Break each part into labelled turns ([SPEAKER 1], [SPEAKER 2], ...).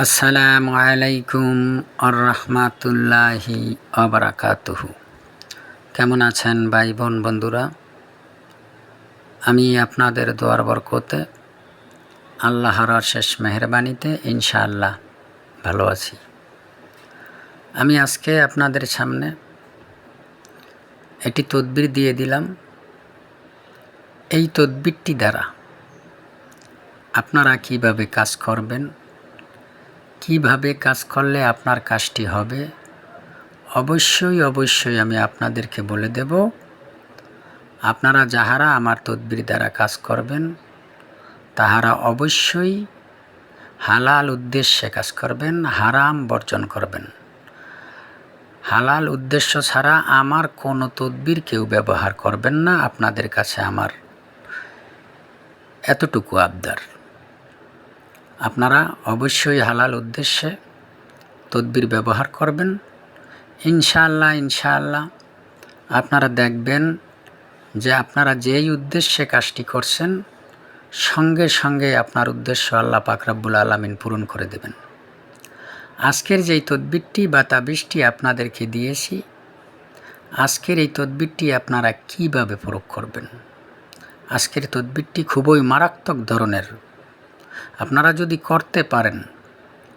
[SPEAKER 1] আসসালামু আলাইকুম আর রহমাতুল্লাহি আবরাকাতুহু কেমন আছেন ভাই বোন বন্ধুরা? আমি আপনাদের দোয়ার বরকতে আল্লাহর শেষ মেহরবানিতে ইনশাআল্লাহ ভালো আছি। আমি আজকে আপনাদের সামনে একটি তদবির দিয়ে দিলাম। এই তদবিরটি দ্বারা আপনারা কীভাবে কাজ করবেন কীভাবে কাজ করলে আপনার কাজটি হবে? অবশ্যই অবশ্যই আমি আপনাদেরকে বলে দেব। আপনারা যাহারা আমার তদবির দ্বারা কাজ করবেন, তাহারা অবশ্যই হালাল উদ্দেশ্যে কাজ করবেন, হারাম বর্জন করবেন। হালাল উদ্দেশ্য ছাড়া আমার কোনো তদবির কেউ ব্যবহার করবেন না, আপনাদের কাছে আমার এতটুকু আবদার। আপনারা অবশ্যই হালাল উদ্দেশ্যে তদবির ব্যবহার করবেন। ইনশাআল্লাহ ইনশাআল্লাহ আপনারা দেখবেন যে আপনারা যেই উদ্দেশ্যে কাজটি করছেন, সঙ্গে সঙ্গে আপনার উদ্দেশ্য আল্লাহ পাকরাব্বুল আলমিন পূরণ করে দেবেন। আজকের যেই তদবিরটি বা তাবিজটি আপনাদেরকে দিয়েছি, আজকের এই তদবিরটি আপনারা কীভাবে প্রয়োগ করবেন? আজকের তদবিরটি খুবই মারাত্মক ধরনের আপনারা যদি করতে পারেন,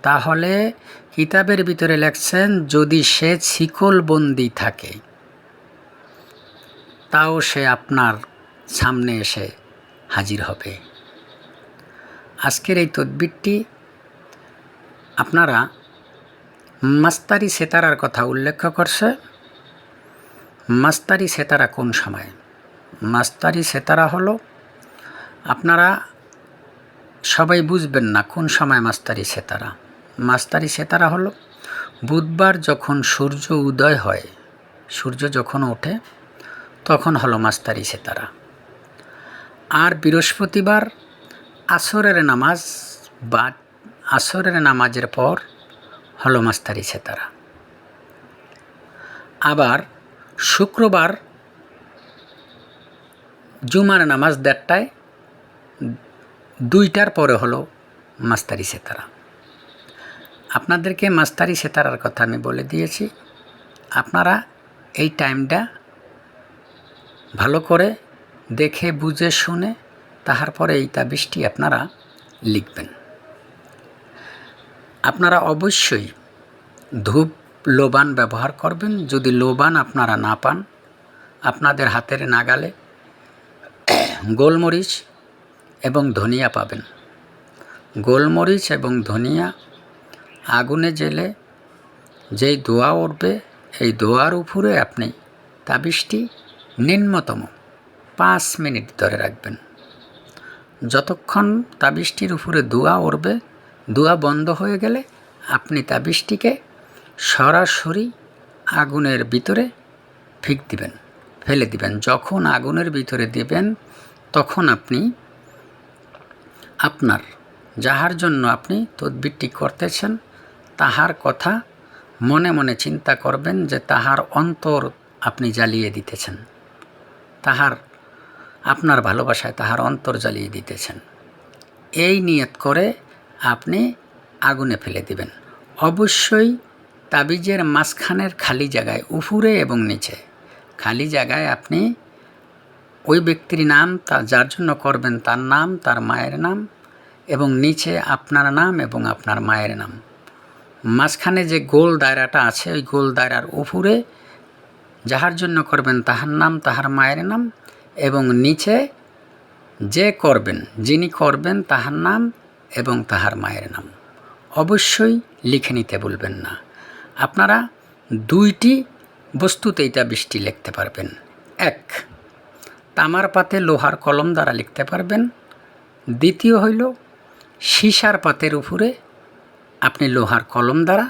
[SPEAKER 1] তাহলে কিতাবের ভিতরে লেখছেন, যদি সে শিকলবন্দি থাকে, তাও সে আপনার সামনে এসে হাজির হবে। আজকের এই তদবিরটি আপনারা মাস্তারি সেতারার কথা উল্লেখ করছে। মাস্তারি সেতারা কোন সময়? মাস্তারি সেতারা হলো, আপনারা সবাই বুঝবেন না কোন সময় মাস্তারি সেতারা। মাস্তারি সেতারা হলো, বুধবার যখন সূর্য উদয় হয়, সূর্য যখন ওঠে, তখন হলো মাস্তারি সেতারা। আর বৃহস্পতিবার আসরের নামাজ বা আসরের নামাজের পর হলো মাস্তারি সেতারা। আবার শুক্রবার জুমার নামাজ দেড়টায় দুইটার পরে হলো মাস্তারি সেতারা। আপনাদেরকে মাস্তারি সেতারার কথা আমি বলে দিয়েছি। আপনারা এই টাইমটা ভালো করে দেখে, বুঝে, শুনে তাহার পরে এই তাবিজটি আপনারা লিখবেন। আপনারা অবশ্যই ধূপ, লোবান ব্যবহার করবেন। যদি লোবান আপনারা না পান, আপনাদের হাতের নাগালে গোলমরিচ এবং ধনিয়া পাবেন। গোলমরিচ এবং ধনিয়া আগুনে জেলে যেই দোয়া উঠবে, এই দোয়ার উপরে আপনি তাবিজটি নিম্নতম পাঁচ মিনিট ধরে রাখবেন। যতক্ষণ তাবিজটির উপরে দোয়া উঠবে, দোয়া বন্ধ হয়ে গেলে আপনি তাবিজটিকে সরাসরি আগুনের ভিতরে ফিক দিবেন। ফেলে দিবেন। যখন আগুনের ভিতরে দেবেন, তখন আপনি আপনার, যাহার জন্য আপনি তদবিরটি করতেছেন, তাহার কথা মনে মনে চিন্তা করবেন যে তাহার অন্তর আপনি জ্বালিয়ে দিতেছেন। তাহার, আপনার ভালোবাসায় তাহার অন্তর জ্বালিয়ে দিতেছেন। এই নিয়ত করে আপনি আগুনে ফেলে দিবেন। অবশ্যই তাবিজের মাঝখানের খালি জায়গায়, উফুরে এবং নিচে, খালি জায়গায় আপনি ওই ব্যক্তির নাম তা যার জন্য করবেন তার নাম, তার মায়ের নাম এবং নিচে আপনার নাম এবং আপনার মায়ের নাম। মাঝখানে যে গোল দায়রাটা আছে, ওই গোল দায়রার উপরে যাহার জন্য করবেন তাহার নাম, তাহার মায়ের নাম এবং নিচে যে করবেন, যিনি করবেন তাহার নাম এবং তাহার মায়ের নাম। অবশ্যই লিখে নিতে বলবেন না। আপনারা দুইটি বস্তুতে এটা বৃষ্টি লিখতে পারবেন। এক তামার পাতে লোহার কলম দ্বারা লিখতে পারবেন। দ্বিতীয় হইল, সীসার পাতের উপরে আপনি লোহার কলম দ্বারা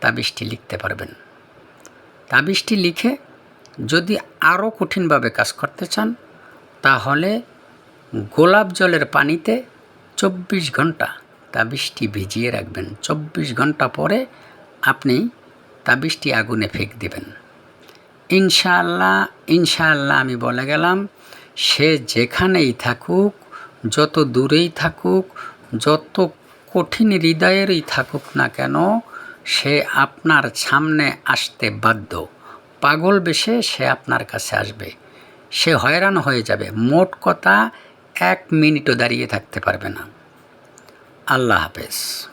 [SPEAKER 1] তাবিজটি লিখতে পারবেন। তাবিজটি লিখে যদি আরও কঠিনভাবে কাজ করতে চান, তাহলে গোলাপ জলের পানিতে চব্বিশ ঘণ্টা তাবিজটি ভিজিয়ে রাখবেন। চব্বিশ ঘণ্টা পরে আপনি তাবিজটি আগুনে ফেঁক দেবেন। ইনশাআল্লাহ ইনশাআল্লাহ আমি বলে গেলাম সে যেখানেই থাকুক, যত দূরেই থাকুক, যত কঠিন হৃদয়েরই থাকুক না কেন, সে আপনার সামনে আসতে বাধ্য। পাগল বেশে সে আপনার কাছে আসবে। সে হয়রান হয়ে যাবে। মোট কথা, এক মিনিটও দাঁড়িয়ে থাকতে পারবে না। আল্লাহ হাফেজ।